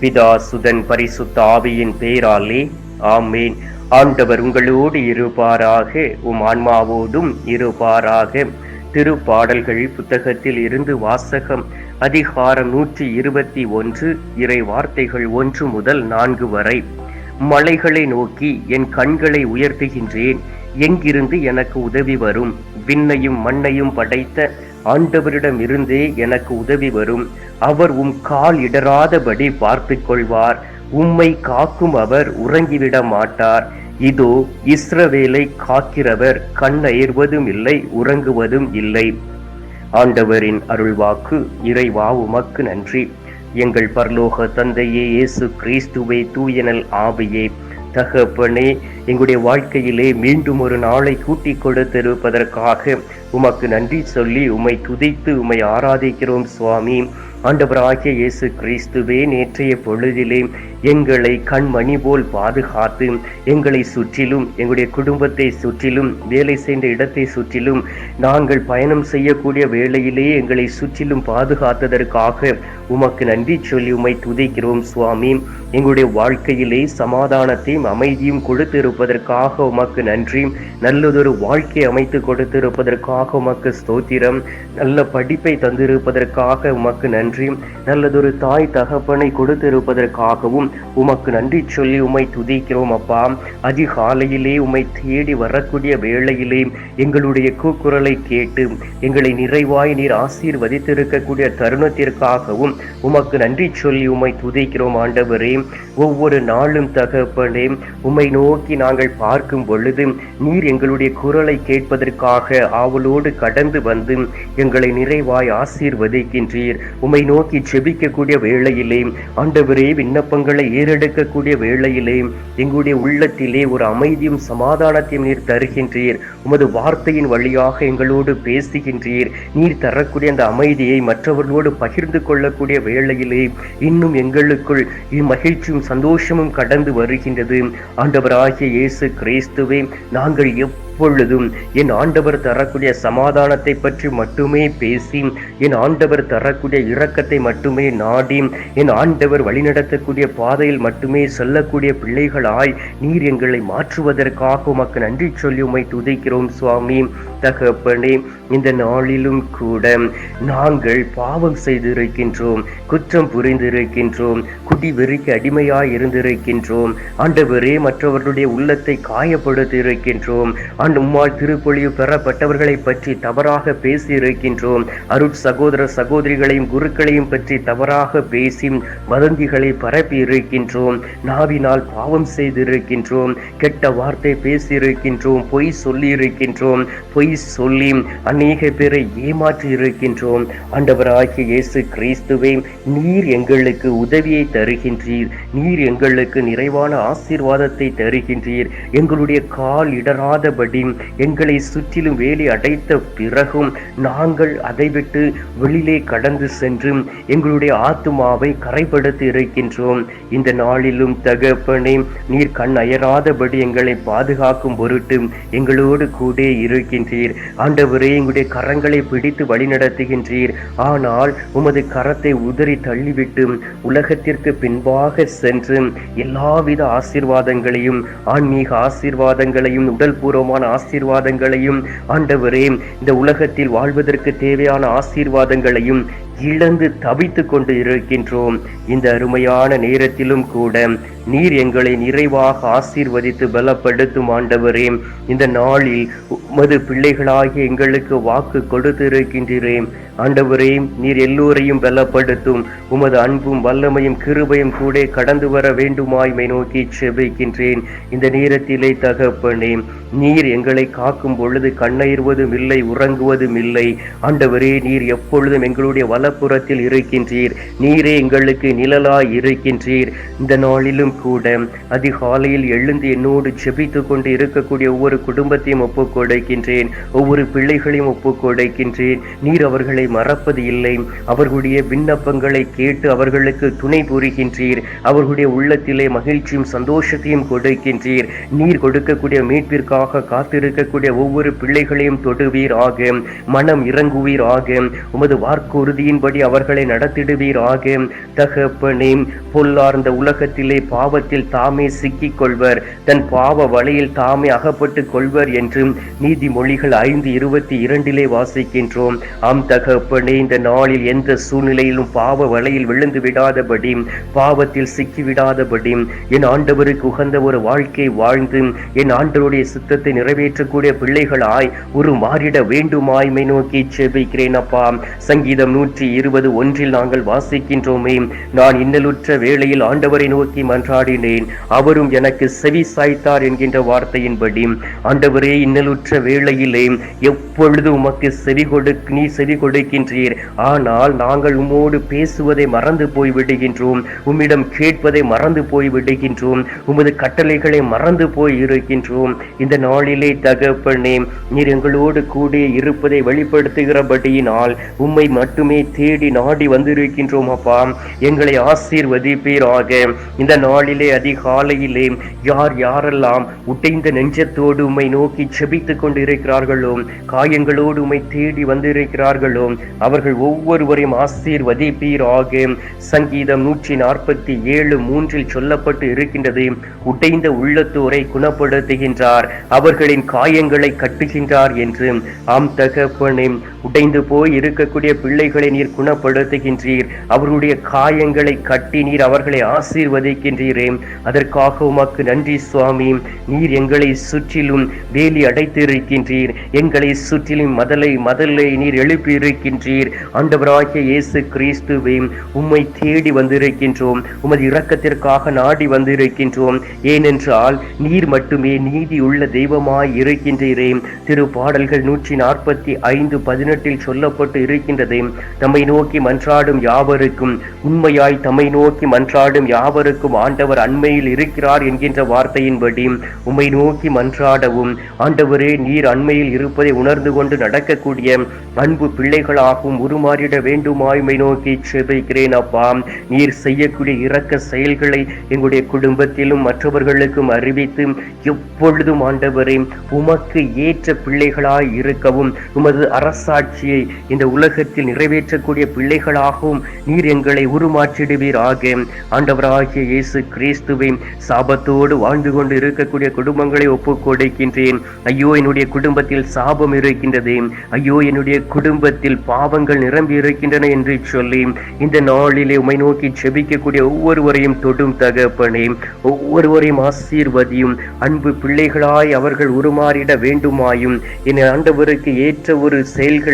பிதா சுதன் பரிசுத்த ஆவியின் பேராலே ஆமேன். ஆண்டவர் உங்களோடு இருப்பாராக உம் ஆன்மாவோடும் இருப்பாராக. திருப்பாடல்கள் புத்தகத்தில் இருந்து வாசகம் அதிகாரம் நூற்றி இருபத்தி ஒன்று இறை வார்த்தைகள் ஒன்று முதல் நான்கு வரை. மலைகளை நோக்கி என் கண்களை உயர்த்துகின்றேன் எங்கிருந்து எனக்கு உதவி வரும்? விண்ணையும் மண்ணையும் படைத்த ஆண்டவரிடம் இருந்தே எனக்கு உதவி வரும். அவர் உம் கால் இடராதபடி பார்த்து கொள்வார் உம்மை காக்கும் அவர் உறங்கிவிட மாட்டார். இதோ இஸ்ரவேலை காக்கிறவர் கண்ணயர்வதும் இல்லை உறங்குவதும் இல்லை. ஆண்டவரின் அருள்வாக்கு இறைவா உமக்கு நன்றி. எங்கள் பரலோக தந்தையே இயேசு கிறிஸ்துவை தூயனல் ஆவியே. தகப்பனே எங்களுடைய வாழ்க்கையிலே மீண்டும் ஒரு நாளை கூட்டி கொடுத்திருப்பதற்காக உமக்கு நன்றி சொல்லி உம்மை துதித்து உம்மை ஆராதிக்கிறோம் சுவாமி. ஆண்டவராகிய இயேசு கிறிஸ்துவே நேற்றைய பொழுதிலே எங்களை கண்மணி போல் பாதுகாத்து எங்களை சுற்றிலும் எங்களுடைய குடும்பத்தை சுற்றிலும் வேலை செய்த இடத்தை சுற்றிலும் நாங்கள் பயணம் செய்யக்கூடிய வேளையிலேயே எங்களை சுற்றிலும் பாதுகாத்ததற்காக உமக்கு நன்றி சொல்லி உம்மை துதிக்கிறோம் சுவாமி. எங்களுடைய வாழ்க்கையிலே சமாதானத்தையும் அமைதியும் கொடுத்திருப்பதற்காக உமக்கு நன்றி. நல்லதொரு வாழ்க்கை அமைத்து கொடுத்திருப்பதற்காக உமக்கு ஸ்தோத்திரம். நல்ல படிப்பை தந்திருப்பதற்காக உமக்கு நன்றி. நல்லதொரு தாய் தகப்பனை கொடுத்திருப்பதற்காகவும் உமக்கு நன்றி சொல்லி உமை துதிக்கிறோம் அப்பா. அதிகாலையிலே உமை தேடி வரக்கூடிய வேளையிலே எங்களுடைய கூக்குரலை கேட்டு எங்களை நிறைவாய் நீர் ஆசீர்வதித்திருக்கக்கூடிய தருணத்திற்காகவும் உமக்கு நன்றி சொல்லி உமை துதிக்கிறோம் ஆண்டவரே. ஒவ்வொரு நாளும் தகப்பனே உமை நோக்கி நாங்கள் பார்க்கும் பொழுது நீர் எங்களுடைய குரலை கேட்பதற்காக ஆவலோடு கடந்து வந்து எங்களை நிறைவாய் ஆசீர்வதிக்கின்றீர். உமை நோக்கி செபிக்கக்கூடிய வேளையிலே ஆண்டவரே விண்ணப்பங்கள் ஏறெடுக்கக்கூடிய வேளையிலே எங்களுடைய உள்ளத்திலே ஒரு அமைதியும் சமாதானத்தையும் நீர் தருகின்றீர். உமது வார்த்தையின் வழியாக எங்களோடு பேசுகின்றீர். நீர் தரக்கூடிய அந்த அமைதியை மற்றவர்களோடு பகிர்ந்து கொள்ளக்கூடிய வேளையிலே இன்னும் எங்களுக்குள் இம்மகிழ்ச்சியும் சந்தோஷமும் கடந்து வருகின்றது. ஆண்டவராகிய இயேசு கிறிஸ்துவே நாங்கள் எப்பொழுதும் என் ஆண்டவர் தரக்கூடிய சமாதானத்தை பற்றி மட்டுமே பேசி என் ஆண்டவர் தரக்கூடிய இரக்கத்தை மட்டுமே நாடி என் ஆண்டவர் வழிநடத்தக்கூடிய பாதையில் மட்டுமே செல்லக்கூடிய பிள்ளைகளாய் நீர் எங்களை மாற்றுவதற்காக உமக்கு நன்றி சொல்லி உமை துதிக்கிறோம் சுவாமி. தகப்பனே இந்த நாளிலும் கூட நாங்கள் பாவம் செய்திருக்கின்றோம் குற்றம் புரிந்திருக்கின்றோம் குடி வெறிக்கு அடிமையாய் இருந்திருக்கின்றோம். ஆண்டவரே மற்றவர்களுடைய உள்ளத்தை காயப்படுத்தி இருக்கின்றோம் ஆண்டு உம்மால் திருப்பொழிவு பெறப்பட்டவர்களை பற்றி தவறாக பேசியிருக்கின்றோம். அருட் சகோதர சகோதரிகளையும் குருக்களையும் பற்றி தவறாக பேசி வதந்திகளை பரப்பி இருக்கின்றோம் நாவினால் பாவம் செய்திருக்கின்றோம். கெட்ட வார்த்தை பேசியிருக்கின்றோம். பொய் சொல்லியிருக்கின்றோம். பொய் பொய் சொல்லி அநேக பேரை ஏமாற்றி இருக்கின்றோம். ஆண்டவராகிய இயேசு கிறிஸ்துவே நீர் எங்களுக்கு உதவியை தருகின்றீர். நீர் எங்களுக்கு நிறைவான ஆசீர்வாதத்தை தருகின்றீர். எங்களுடைய கால் இடராதபடி எங்களை சுற்றிலும் வேலி அடைத்த பிறகும் நாங்கள் அதை விட்டு வெளியிலே கடந்து சென்று எங்களுடைய ஆத்மாவை கரைப்படுத்தி இருக்கின்றோம். இந்த நாளிலும் தகப்பனே நீர் கண் அயராதபடி எங்களை பாதுகாக்கும் பொருட்டு எங்களோடு கூட இருக்கின்றீர். ஆண்டவரே எங்களுடைய கரங்களை பிடித்து வழிநடத்துகின்றீர். ஆனால் உமது கரத்தை உதறி தள்ளிவிட்டு உலகத்திற்கு பின்பாக சென்று எல்லாவித ஆசீர்வாதங்களையும் ஆன்மீக ஆசீர்வாதங்களையும் உடல்பூர்வமான ஆசீர்வாதங்களையும் ஆண்டவரே இந்த உலகத்தில் வாழ்வதற்கு தேவையான ஆசீர்வாதங்களையும் இழந்து தவித்து கொண்டு இருக்கின்றோம். இந்த அருமையான நேரத்திலும் கூட நீர் எங்களை நிறைவாக ஆசீர்வதித்து பலப்படுத்தும் ஆண்டவரே. இந்த நாளில் உமது பிள்ளைகளாகி எங்களுக்கு வாக்கு கொடுத்திருக்கின்றேன் ஆண்டவரே நீர் எல்லோரையும் பலப்படுத்தும். உமது அன்பும் வல்லமையும் கிருபையும் கூட கடந்து வர வேண்டுமாய்மை நோக்கி செபிக்கின்றேன். இந்த நேரத்திலே தகப்பனே நீர் எங்களை காக்கும் பொழுது கண்ணயிர்வதும் இல்லை உறங்குவதும் இல்லை. ஆண்டவரே நீர் எப்பொழுதும் எங்களுடைய வலப்புறத்தில் இருக்கின்றீர். நீரே எங்களுக்கு நிழலாய் இருக்கின்றீர். இந்த நாளிலும் கூட அதிகாலையில் எழுந்து என்னோடு ஜெபித்து கொண்டு இருக்கக்கூடிய ஒவ்வொரு குடும்பத்தையும் ஒப்புக்கொடைக்கின்றேன் ஒவ்வொரு பிள்ளைகளையும் ஒப்புக்கொடைக்கின்றேன் நீர் அவர்களை மறப்பது இல்லை. அவர்களுடைய விண்ணப்பங்களை கேட்டு அவர்களுக்கு துணை புரிகின்றீர். அவர்களுடைய உள்ளத்திலே மகிழ்ச்சியும் சந்தோஷத்தையும் கொடுக்கின்றீர். நீர் கொடுக்கக்கூடிய மீட்பிற்காக காத்திருக்கக்கூடிய ஒவ்வொரு பிள்ளைகளையும் தொடுவீர் ஆக மனம் இறங்குவீர் ஆக உமது வாக்குறுதியின் வழியின்படி அவர்களை நடத்திடுவீராக தகப்பனே பொல்லார்ந்த உலகத்திலே பாவத்தில் தாமே சிக்கிக் கொள்வர் தன் பாவ வலையில் தாமே அகப்பட்டு கொள்வர் என்று நீதிமொழிகள் ஐந்து இருபத்தி இரண்டிலே வாசிக்கின்றோம். ஆம் தகப்பனே இந்த நாளில் எந்த சூழ்நிலையிலும் பாவ வலையில் விழுந்து விடாதபடி பாவத்தில் சிக்கிவிடாதபடி என் ஆண்டவருக்கு உகந்த ஒரு வாழ்க்கை வாழ்ந்து என் ஆண்டவருடைய சித்தத்தை நிறைவேற்றக்கூடிய பிள்ளைகளாய் ஒரு மாறிட வேண்டுமாய்மை நோக்கி செபிக்கிறேன் அப்பா. சங்கீதம் நூற்றி இருபது ஒன்றில் நாங்கள் வாசிக்கின்றோமே. நான் இன்னலுற்ற வேளையில் ஆண்டவரை நோக்கி மன்றாடினேன். அவரும் எனக்கு செவி சாய்த்தார் என்கின்ற வார்த்தையின்படி ஆண்டவரே இன்னலுற்ற வேளையிலே எப்பொழுது உமக்கு செவி கொடு நீ செவி கொடுக்கின்றீர். ஆனால் நாங்கள் உம்மோடு பேசுவதை மறந்து போய் விடுகின்றோம். உம்மிடம் கேட்பதை மறந்து போய் விடுகின்றோம். உமது கட்டளைகளை மறந்து போய் இருக்கின்றோம். இந்த நாளிலே தகப்பனே நீர் எங்களோடு கூட இருப்பதை வெளிப்படுத்துகிறபடியினால் உம்மை மட்டுமே தேடி நாடி வந்திருக்கின்றோம் அப்பா எங்களை ஆசீர்வதிப்பீராக. இந்த நாளிலே அதிகாலையிலே யார் யாரெல்லாம் உடைந்த நெஞ்சத்தோடு உம்மை நோக்கி செபித்துக் கொண்டிருக்கிறார்களோ காயங்களோடு உம்மை தேடி வந்திருக்கிறார்களோ அவர்கள் ஒவ்வொருவரையும் ஆசீர்வதிப்பீராக. சங்கீதம் நூற்றி நாற்பத்தி ஏழு மூன்றில் சொல்லப்பட்டு இருக்கின்றது உடைந்த உள்ளத்தோரை குணப்படுத்துகின்றார் அவர்களின் காயங்களை கட்டுகின்றார் என்று. ஆம் தகப்பனே உடைந்து போய் இருக்கக்கூடிய பிள்ளைகளை நீர் குணப்படுத்துகின்றீர். அவர்களுடைய காயங்களை கட்டி நீர் அவர்களை ஆசீர்வதிக்கின்றீரே. அதற்காக உமக்கு நன்றி சுவாமி. நீர் எங்களை சுற்றிலும் வேலி அடைத்திருக்கின்றீர். எங்களை சுற்றிலும் மதலை மதலை நீர் எழுப்பி இருக்கின்றீர் ஆண்டவராகிய இயேசு கிறிஸ்துவே உம்மை தேடி வந்திருக்கின்றோம். உமது இரக்கத்திற்காக நாடி வந்திருக்கின்றோம். ஏனென்றால் நீர் மட்டுமே நீதி உள்ள தெய்வமாய் இருக்கின்றீரே. திரு பாடல்கள் நூற்றி நாற்பத்தி ஐந்து பதினெட்டு வசனத்தில் சொல்லப்பட்டு இருக்கின்றது. தம்மை நோக்கி மன்றாடும் யாவருக்கும் உண்மையாய் தம்மை நோக்கி மன்றாடும் யாவருக்கும் ஆண்டவர் அண்மையில் இருக்கிறார் என்கின்ற வார்த்தையின்படி உம்மை நோக்கி மன்றாடவும் ஆண்டவரே நீர் அண்மையில் இருப்பதை உணர்ந்து கொண்டு நடக்கக்கூடிய அன்பு பிள்ளைகளாகவும் உருமாறிட வேண்டுமாய்மை நோக்கி செபிக்கிறேன் அப்பா. நீர் செய்யக்கூடிய இரக்க செயல்களை எங்களுடைய குடும்பத்திலும் மற்றவர்களுக்கும் அறிவித்து எப்பொழுதும் ஆண்டவரே உமக்கு ஏற்ற பிள்ளைகளாய் இருக்கவும் உமது மனசாட்சியை இந்த உலகத்தில் நிறைவேற்றக்கூடிய பிள்ளைகளாகவும் நீர் எங்களை உருமாற்றிடுவீர் ஆக ஆண்டவராகிய இயேசு கிறிஸ்துவை சாபத்தோடு வாழ்ந்து கொண்டு இருக்கக்கூடிய குடும்பங்களை ஒப்புக் கொடுக்கின்றேன். ஐயோ என்னுடைய குடும்பத்தில் சாபம் இருக்கின்றது. ஐயோ என்னுடைய குடும்பத்தில் பாவங்கள் நிரம்பி இருக்கின்றன என்று சொல்லி இந்த நாளிலே உமை நோக்கி செபிக்கக்கூடிய ஒவ்வொருவரையும் தொடும் தகப்பனே. ஒவ்வொருவரையும் ஆசீர்வதியும். அன்பு பிள்ளைகளாய் அவர்கள் உருமாறிட வேண்டுமாயும். என் ஆண்டவருக்கு ஏற்ற ஒரு செயல்கள்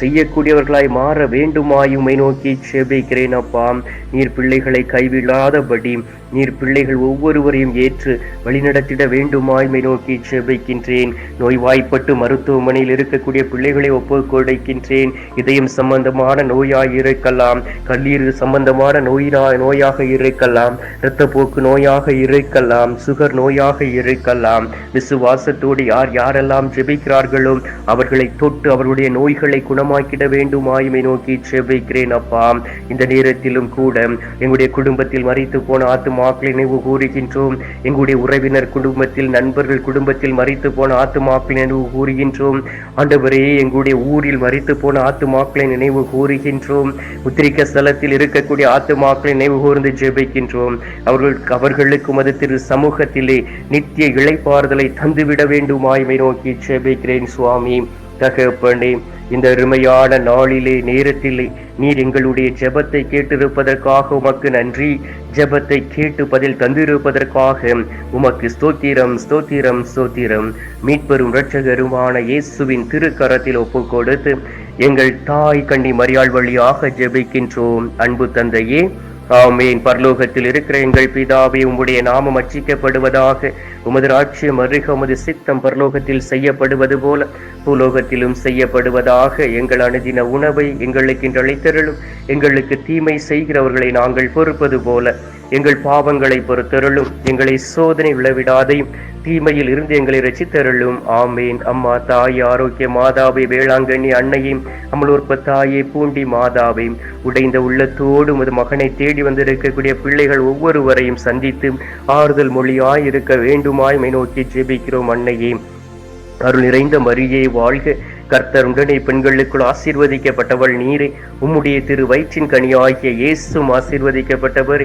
செய்யக்கூடியவர்களாய் மாற வேண்டுமாயுமை நோக்கி செபிக்கிறேன் அப்பா. நீர் பிள்ளைகளை கைவிடாதபடி நீர் பிள்ளைகள் ஒவ்வொருவரையும் ஏற்று வழிநடத்திட வேண்டுமாய்மை நோக்கி செபிக்கின்றேன். நோய்வாய்ப்பட்டு மருத்துவமனையில் இருக்கக்கூடிய பிள்ளைகளை ஒப்புக் கொடுக்கின்றேன் இதயம் சம்பந்தமான நோயாய் இருக்கலாம். கல்லீரல் சம்பந்தமான நோயினா நோயாக இருக்கலாம். இரத்தப்போக்கு நோயாக இருக்கலாம். சுகர் நோயாக இருக்கலாம். விசுவாசத்தோடு யார் யாரெல்லாம் ஜெபிக்கிறார்களோ அவர்களை தொட்டு அவர்களுடைய நோய்களை குணமாக்கிட வேண்டுமாய்மை நோக்கி செபிக்கிறேன் அப்பா. இந்த நேரத்திலும் கூட எங்களுடைய குடும்பத்தில் மறித்து போன ஆத்மாக்களை நினைவு கூறுகின்றோம். எங்களுடைய உறவினர் குடும்பத்தில் நண்பர்கள் குடும்பத்தில் மறித்து போன ஆத்துமாக்களை நினைவு கூறுகின்றோம். ஆண்டவரே எங்களுடைய ஊரில் மறித்து போன ஆத்துமாக்களை நினைவு கூறுகின்றோம். உத்திரிக்க ஸ்தலத்தில் இருக்கக்கூடிய ஆத்துமாக்களை நினைவு கூர்ந்து ஜெபிக்கின்றோம். அவர்கள் அவர்களுக்கு அது திரு சமூகத்திலே நித்திய இழைப்பாறுதலை தந்துவிட வேண்டுமாய்மை நோக்கி ஜெபிக்கிறேன் சுவாமி. தகப்பனே இந்த அருமையான நாளிலே நேரத்திலே நீர் எங்களுடைய ஜெபத்தை கேட்டிருப்பதற்காக உமக்கு நன்றி. ஜெபத்தை கேட்டு பதில் தந்திருப்பதற்காக உமக்கு ஸ்தோத்திரம் ஸ்தோத்திரம் ஸ்தோத்திரம். மீட்பெரும் இரட்சகருமான இயேசுவின் திருக்கரத்தில் ஒப்பு கொடுத்து எங்கள் தாய் கண்ணி மரியாள் வழியாக ஜெபிக்கின்றோம். அன்பு தந்தையே ஆமீன். பரலோகத்தில் இருக்கிற எங்கள் பிதாவே உம்முடைய நாமம் அச்சிக்கப்படுவதாக உமது ராட்சியம் அருக உமது சித்தம் பரலோகத்தில் செய்யப்படுவது போல பூலோகத்திலும் செய்யப்படுவதாக எங்கள் அணுதின உணவை எங்களுக்கு இன்று எங்களுக்கு தீமை செய்கிறவர்களை நாங்கள் பொறுப்பது போல எங்கள் பாவங்களை பொறுத்தருளும். எங்களை சோதனை விளைவிடாதையும் தீமையில் இருந்து எங்களை ரசித்தருளும். ஆமேன். அம்மா தாய் ஆரோக்கிய மாதாவை வேளாங்கண்ணி அன்னையும் அமலோற்ப தாயை பூண்டி மாதாவை உடைந்த உள்ளத்தோடு உமது மகனை தேடி வந்திருக்கக்கூடிய பிள்ளைகள் ஒவ்வொருவரையும் சந்தித்து ஆறுதல் மொழியாய் இருக்க வேண்டுமாய் மை நோக்கி ஜெபிக்கிறோம் அன்னையே. அருள் நிறைந்த மரியே வாழ்க. கர்த்தர் உடனே பெண்களுக்குள் ஆசீர்வதிக்கப்பட்டவள் நீரே. உம்முடைய திரு வயிற்றின் கனியாகிய இயேசும் ஆசீர்வதிக்கப்பட்டவர்.